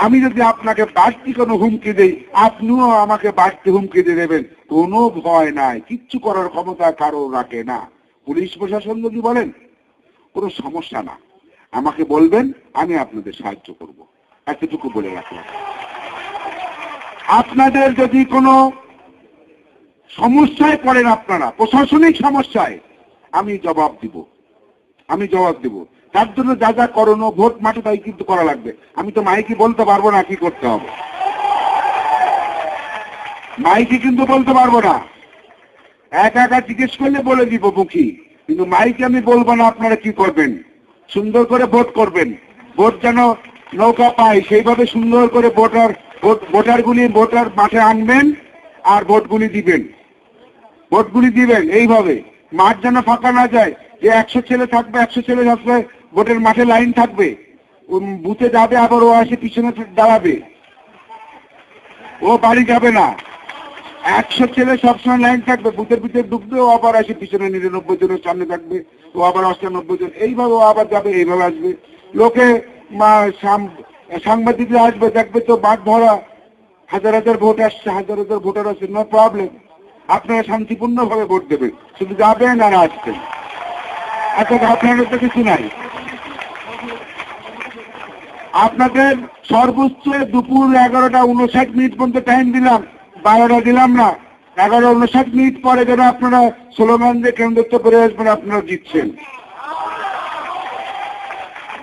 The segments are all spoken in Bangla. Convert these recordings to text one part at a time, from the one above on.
আমি যদি আপনাকে বাড়তি কোনো হুমকি দেই, আপনিও আমাকে বাড়তি হুমকি দিয়ে দেবেন। কোনো ভয় নাই, কিচ্ছু করার ক্ষমতা কারও রাখে না। পুলিশ প্রশাসন যদি বলেন, কোনো সমস্যা না। আমাকে বলবেন, আমি আপনাদের সাহায্য করব। এতটুকু বলে রাখলাম। আপনাদের যদি কোনো সমস্যায় পড়েন আপনারা, প্রশাসনিক সমস্যায়, আমি জবাব দিব। আমি জবাব দিব। তার জন্য যা যা করণো ভোট মাঠে তাই কিন্তু করা লাগবে। আমি তো মাইকি বলতে পারব না কি করতে হবে। মাইকি কিন্তু বলতে পারব না। একা একা জিজ্ঞেস করলে বলে দিব মুখী। কিন্তু মাইকে আমি বলব না আপনারা কি করবেন। সুন্দর করে ভোট করবেন। ভোট যেন নৌকা পায়, সেইভাবে সুন্দর করে ভোটার, ভোট, ভোটারগুলি ভোটার মাঠে আনবেন আর ভোটগুলি দিবেন। ভোটগুলি দিবেন, এইভাবে। মাঠ যেন ফাঁকা না যায় যে একশো ছেলে থাকবে, একশো ছেলে থাকবে, ভোটের মাঠে লাইন থাকবে। বুথে যাবে, আবার ও আসে পিছনে দাঁড়াবে। ও বাড়ি যাবে না। একশো ছেলে সবসময় লাইন থাকবে, বুথের ভিতরে ঢুকবে, ও আবার আসে পিছনে নিরানব্বই জনের সামনে থাকবে, ও আবার অষ্টানব্বই জন। এইভাবে ও আবার যাবে, এইভাবে আসবে। লোকে সাংবাদিকরা আসবে, দেখবে তো মাঠ ভরা হাজার হাজার ভোট আসছে, হাজার হাজার ভোটার আসছে নো প্রবলেম আপনারা শান্তিপূর্ণ ভাবে ভোট দেবেন। শুধু যাবেন আর আসবেন। এত ঘটনার তো কিছু নাই। আপনাদের সর্বোচ্চ দুপুর এগারোটা উনষাট মিনিট পর্যন্ত টাইম দিলাম, বারোটা দিলাম না। এগারো উনষাট মিনিট পরে যেন আপনারা স্লোগান দিয়ে কেন্দ্রত্ব করে আসবেন, আপনারা জিতছেন।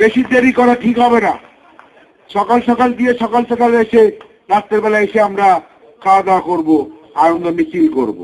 বেশি দেরি করা ঠিক হবে না। সকাল সকাল দিয়ে সকাল সকাল এসে রাত্রের বেলা এসে আমরা খাওয়া দাওয়া করব, আনন্দ মিছিল করব।